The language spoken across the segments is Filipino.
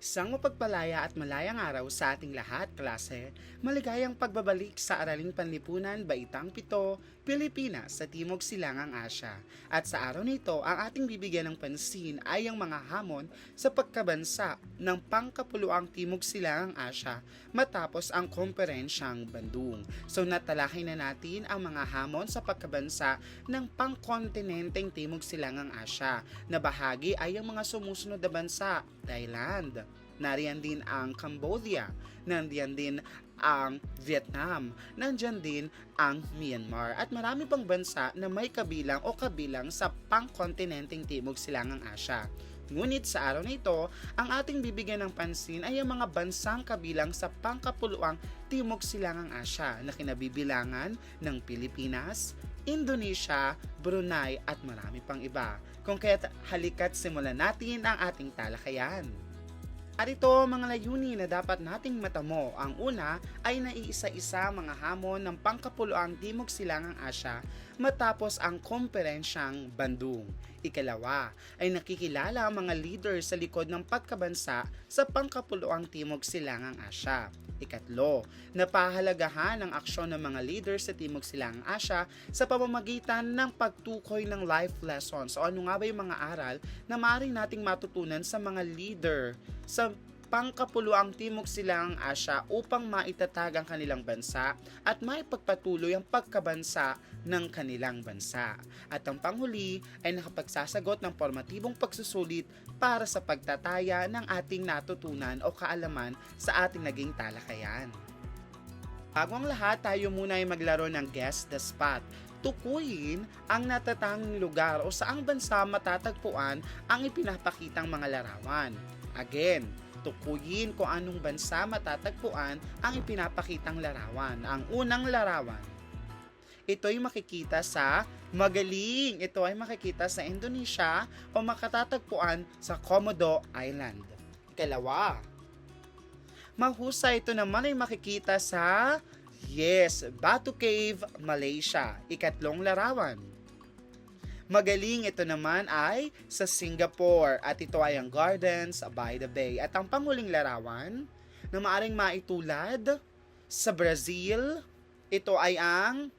Isang mapagpalaya at malayang araw sa ating lahat, klase. Maligayang pagbabalik sa Araling Panlipunan, Baitang Pito, Pilipinas sa Timog Silangang Asya. At sa araw nito, ang ating bibigyan ng pansin ay ang mga hamon sa pagkabansa ng pangkapuluang Timog Silangang Asya matapos ang komperensyang Bandung. So natalakay na natin ang mga hamon sa pagkabansa ng pangkontinenteng Timog Silangang Asya na bahagi ay ang mga sumusunod na bansa, Thailand, nariyan din ang Cambodia, nandiyan din ang Vietnam, nandyan din ang Myanmar at marami pang bansa na may kabilang o kabilang sa pangkontinenteng Timog Silangang Asya. Ngunit sa araw na ito, ang ating bibigyan ng pansin ay ang mga bansang kabilang sa pangkapuluang Timog Silangang Asya na kinabibilangan ng Pilipinas, Indonesia, Brunei at marami pang iba. Kung kaya't halika't simulan natin ang ating talakayan. Arito mga layunin na dapat nating matamo. Ang una ay naiisa-isa mga hamon ng pangkapuluang Timog Silangang Asya matapos ang komperensyang Bandung. Ikalawa ay nakikilala ang mga leader sa likod ng pagkabansa sa pangkapuluang Timog Silangang Asya. Ikatlo, napahalagahan ang aksyon ng mga leader sa Timog Silangang Asya sa pamamagitan ng pagtukoy ng life lessons. O ano nga ba yung mga aral na maaaring nating matutunan sa mga leader sa pangkapuluang Timog Silangang Asya upang maitatag ang kanilang bansa at maipagpatuloy ang pagkabansa ng kanilang bansa. At ang panghuli ay nakapagsasagot ng formatibong pagsusulit para sa pagtataya ng ating natutunan o kaalaman sa ating naging talakayan. Bago ang lahat, tayo muna ay maglaro ng Guess the Spot. Tukuyin ang natatanging lugar o saang bansa matatagpuan ang ipinapakitang mga larawan. Again, tukuyin kung anong bansa matatagpuan ang ipinapakitang larawan. Ang unang larawan, ito ay makikita sa Magaling. Ito ay makikita sa Indonesia o makatatagpuan sa Komodo Island. Ikalawa, mahusay ito naman ay makikita sa Yes, Batu Cave, Malaysia. Ikatlong larawan. Magaling ito naman ay sa Singapore at ito ay ang Gardens by the Bay. At ang panguling larawan na maaring maitulad sa Brazil, ito ay ang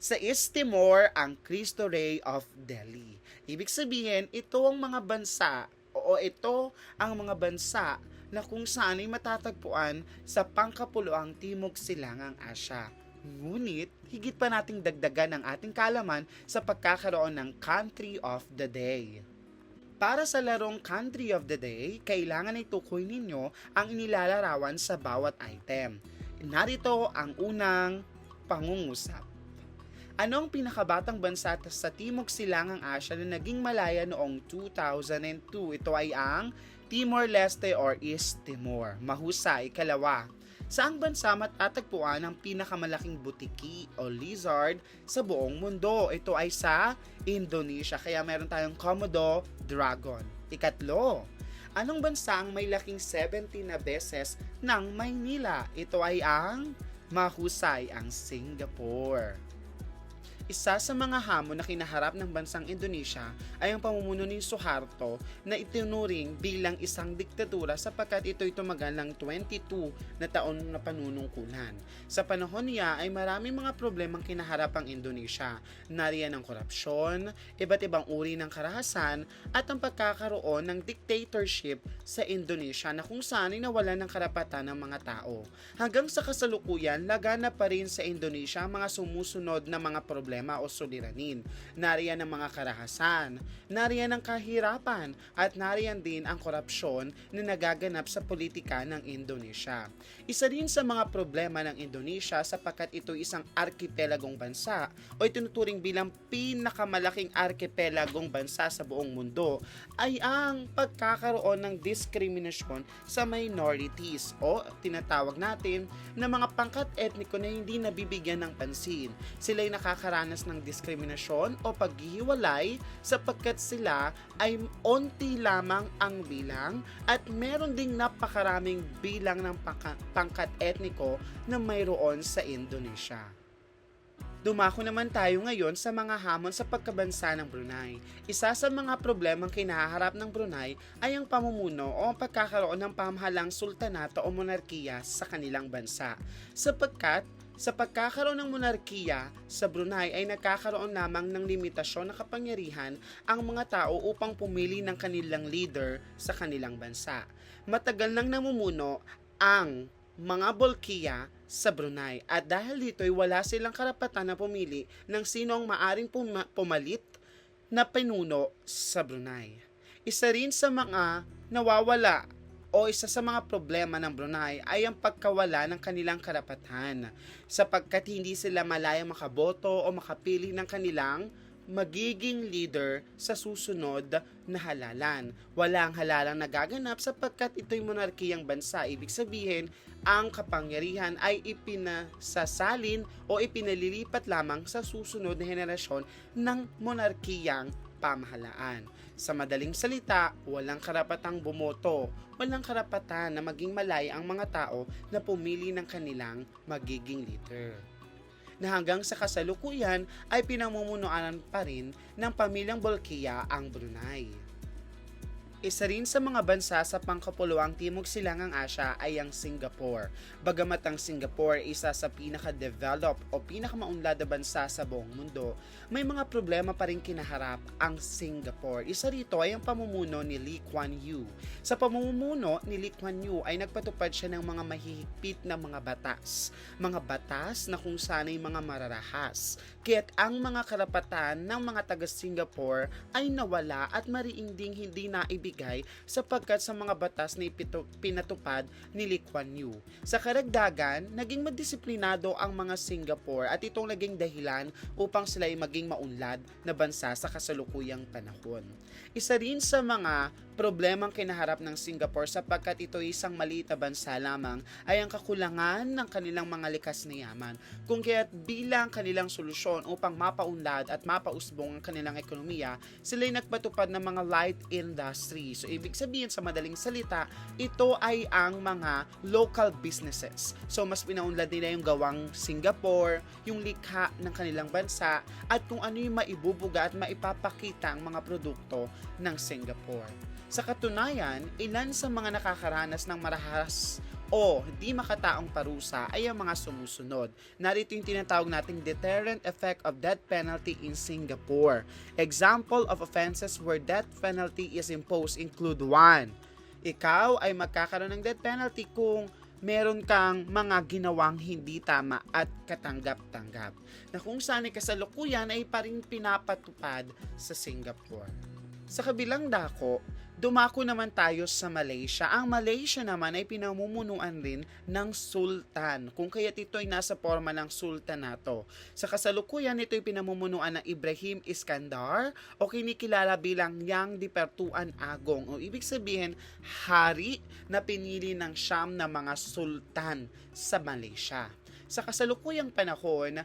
sa East Timor ang Cristo Rey of Delhi. Ibig sabihin, ito ang mga bansa o ito ang mga bansa na kung saan ay matatagpuan sa pangkapuluang Timog Silangang Asya. Ngunit, higit pa nating dagdagan ang ating kalaman sa pagkakaroon ng Country of the Day. Para sa larong Country of the Day, kailangan ay tukoy ninyo ang inilalarawan sa bawat item. Narito ang unang pangungusap. Ano ang pinakabatang bansa sa Timog Silangang Asya na naging malaya noong 2002? Ito ay ang Timor-Leste or East Timor. Mahusay, kalawa. Saang bansa matatagpuan ang pinakamalaking butiki o lizard sa buong mundo? Ito ay sa Indonesia, kaya meron tayong Komodo dragon. Ikatlo, anong bansa ang may laking 70 na beses ng Maynila? Ito ay ang mahusay ang Singapore. Isa sa mga hamon na kinaharap ng bansang Indonesia ay ang pamumuno ni Suharto na itinuring bilang isang diktatura sapagkat ito'y tumagal ng 22 na taon na panunungkulan. Sa panahon niya ay maraming mga problemang kinaharap ang Indonesia. Nariyan ang korupsyon, iba't ibang uri ng karahasan at ang pagkakaroon ng dictatorship sa Indonesia na kung saan ay nawalan ng karapatan ng mga tao. Hanggang sa kasalukuyan, lagana pa rin sa Indonesia ang mga sumusunod na mga problema problema o suliranin. Nariyan ang mga karahasan, nariyan ang kahirapan, at nariyan din ang korupsyon na nagaganap sa politika ng Indonesia. Isa din sa mga problema ng Indonesia sapagkat ito isang arkipelagong bansa o itinuturing bilang pinakamalaking arkipelagong bansa sa buong mundo ay ang pagkakaroon ng diskriminasyon sa minorities o tinatawag natin na mga pangkat etniko na hindi nabibigyan ng pansin. Sila'y nakakaranas ng diskriminasyon o paghihiwalay sapagkat sila ay onti lamang ang bilang at meron ding napakaraming bilang ng pangka- pangkat etniko na mayroon sa Indonesia. Dumako naman tayo ngayon sa mga hamon sa pagkabansa ng Brunei. Isa sa mga problemang kinaharap ng Brunei ay ang pamumuno o ang pagkakaroon ng pamahalang sultanato o monarkiya sa kanilang bansa. Sapagkat sa pagkakaroon ng monarkiya sa Brunei ay nagkakaroon lamang ng limitasyon na kapangyarihan ang mga tao upang pumili ng kanilang leader sa kanilang bansa. Matagal nang namumuno ang mga bolkiya sa Brunei at dahil dito ay wala silang karapatan na pumili ng sino ang maaring puma- pumalit na pinuno sa Brunei. Isa rin sa mga nawawala o isa sa mga problema ng Brunei ay ang pagkawala ng kanilang karapatan sapagkat hindi sila malayang makaboto o makapili ng kanilang magiging leader sa susunod na halalan. Walang halalang nagaganap sapagkat ito'y monarkiyang bansa. Ibig sabihin, ang kapangyarihan ay ipinasasalin o ipinalilipat lamang sa susunod na henerasyon ng monarkiyang pamahalaan. Sa madaling salita, walang karapatang bumoto, walang karapatan na maging malaya ang mga tao na pumili ng kanilang magiging leader na hanggang sa kasalukuyan ay pinamumunuan pa rin ng pamilyang Bolkiah ang Brunei. Isa rin sa mga bansa sa pangkapuluang Timog Silangang Asya ay ang Singapore. Bagamat ang Singapore ay isa sa pinaka-develop o pinakamaunlad na bansa sa buong mundo, may mga problema pa rin kinaharap ang Singapore. Isa rito ay ang pamumuno ni Lee Kuan Yew. Sa pamumuno ni Lee Kuan Yew ay nagpatupad siya ng mga mahihigpit na mga batas. Mga batas na kung sana'y mga mararahas. Kaya't ang mga karapatan ng mga taga-Singapore ay nawala at mariinding hindi naibigay sapagkat sa mga batas na ipito, pinatupad ni Lee Kuan Yew. Sa karagdagan, naging madisiplinado ang mga Singapore at itong naging dahilan upang sila ay maging maunlad na bansa sa kasalukuyang panahon. Isa rin sa mga problemang kinaharap ng Singapore sapagkat ito isang maliit na bansa lamang ay ang kakulangan ng kanilang mga likas na yaman. Kung kaya't bilang kanilang solusyon upang mapaunlad at mapausbong ang kanilang ekonomiya, sila ay nagpatupad ng mga light industry. So ibig sabihin sa madaling salita, ito ay ang mga local businesses. So mas pinaunlad nila yung gawang Singapore, yung likha ng kanilang bansa at kung ano yung maibubuga at maipapakita ang mga produkto ng Singapore. Sa katunayan, ilan sa mga nakakaranas ng marahas o di makataong parusa ay ang mga sumusunod. Narito yung tinatawag nating deterrent effect of death penalty in Singapore. Example of offenses where death penalty is imposed include 1. Ikaw ay magkakaroon ng death penalty kung meron kang mga ginawang hindi tama at katanggap-tanggap na kung saan ay kasalukuyan ay paring pinapatupad sa Singapore. Sa kabilang dako, dumako naman tayo sa Malaysia. Ang Malaysia naman ay pinamumunuan rin ng sultan, kung kaya't ito ay nasa forma ng sultanato. Sa kasalukuyan, ito ay pinamumunuan ng Ibrahim Iskandar o kinikilala bilang Yang di Pertuan Agong o ibig sabihin, hari na pinili ng siyam na mga sultan sa Malaysia. Sa kasalukuyang panahon,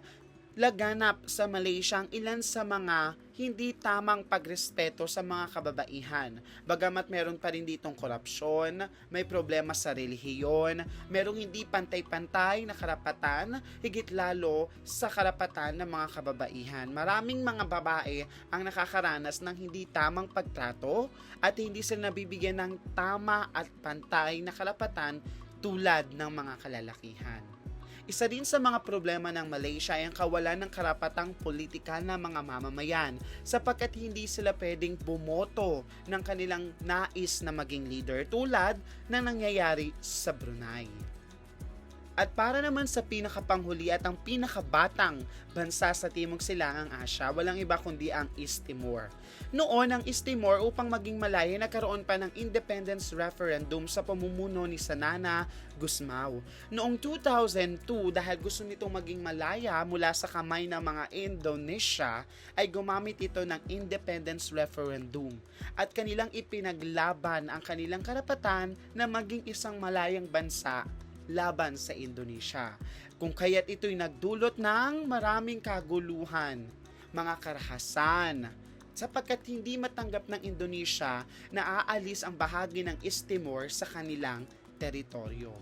laganap sa Malaysia ang ilan sa mga hindi tamang pagrespeto sa mga kababaihan. Bagamat meron pa rin ditong korupsyon, may problema sa relihiyon, merong hindi pantay-pantay na karapatan, higit lalo sa karapatan ng mga kababaihan. Maraming mga babae ang nakakaranas ng hindi tamang pagtrato at hindi sila nabibigyan ng tama at pantay na karapatan tulad ng mga kalalakihan. Isa din sa mga problema ng Malaysia ay ang kawalan ng karapatang politikal na mga mamamayan sapagkat hindi sila pwedeng bumoto ng kanilang nais na maging leader tulad ng nangyayari sa Brunei. At para naman sa pinakapanghuli at ang pinakabatang bansa sa Timog Silangang Asya, walang iba kundi ang East Timor. Noon, ang East Timor upang maging malaya nagkaroon pa ng independence referendum sa pamumuno ni Sanana Gusmao. Noong 2002, dahil gusto nitong maging malaya mula sa kamay ng mga Indonesia, ay gumamit ito ng independence referendum at kanilang ipinaglaban ang kanilang karapatan na maging isang malayang bansa laban sa Indonesia. Kung kaya't ito'y nagdulot ng maraming kaguluhan, mga karahasan, sapagkat hindi matanggap ng Indonesia na aalis ang bahagi ng East Timor sa kanilang teritoryo.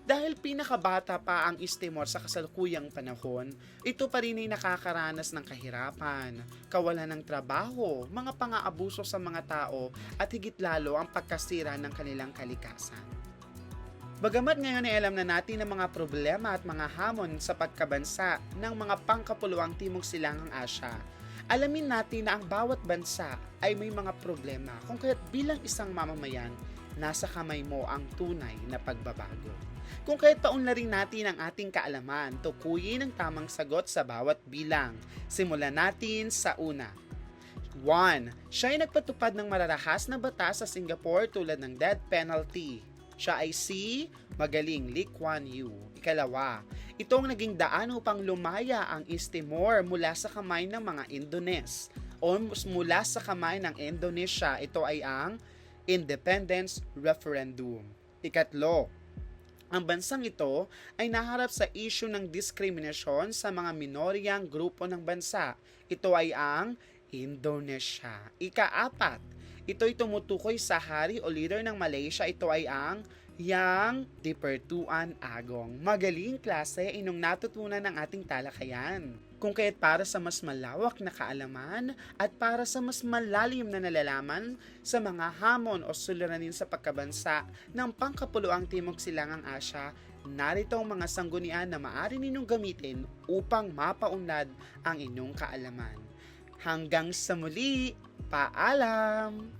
Dahil pinakabata pa ang East Timor sa kasalukuyang panahon, ito pa rin ay nakakaranas ng kahirapan, kawalan ng trabaho, mga pang-aabuso sa mga tao at higit lalo ang pagkasira ng kanilang kalikasan. Bagamat ngayon ay alam na natin ang mga problema at mga hamon sa pagkabansa ng mga pangkapuluang Timog Silangang Asya, alamin natin na ang bawat bansa ay may mga problema kung kaya't bilang isang mamamayan, nasa kamay mo ang tunay na pagbabago. Kung kaya't paunlarin natin ang ating kaalaman, tukuyin ang tamang sagot sa bawat bilang. Simulan natin sa una. 1. Siya ay nagpatupad ng mararahas na batas sa Singapore tulad ng death penalty. Siya ay si Magaling Lee Kuan Yew. Ikalawa, ito ang naging daan upang lumaya ang East Timor mula sa kamay ng mga Indones o mula sa kamay ng Indonesia. Ito ay ang Independence Referendum. Ikatlo, ang bansang ito ay naharap sa issue ng diskriminasyon sa mga minoryang grupo ng bansa. Ito ay ang Indonesia. Ikaapat, ito'y tumutukoy sa hari o leader ng Malaysia. Ito ay ang Yang Dipertuan Agong. Magaling klase inong natutunan ng ating talakayan. Kung kaya't para sa mas malawak na kaalaman at para sa mas malalim na nalalaman sa mga hamon o suliranin sa pagkabansa ng pangkapuluang Timog Silangang Asya, narito ang mga sanggunian na maaari ninyong gamitin upang mapaunlad ang inyong kaalaman. Hanggang sa muli, paalam!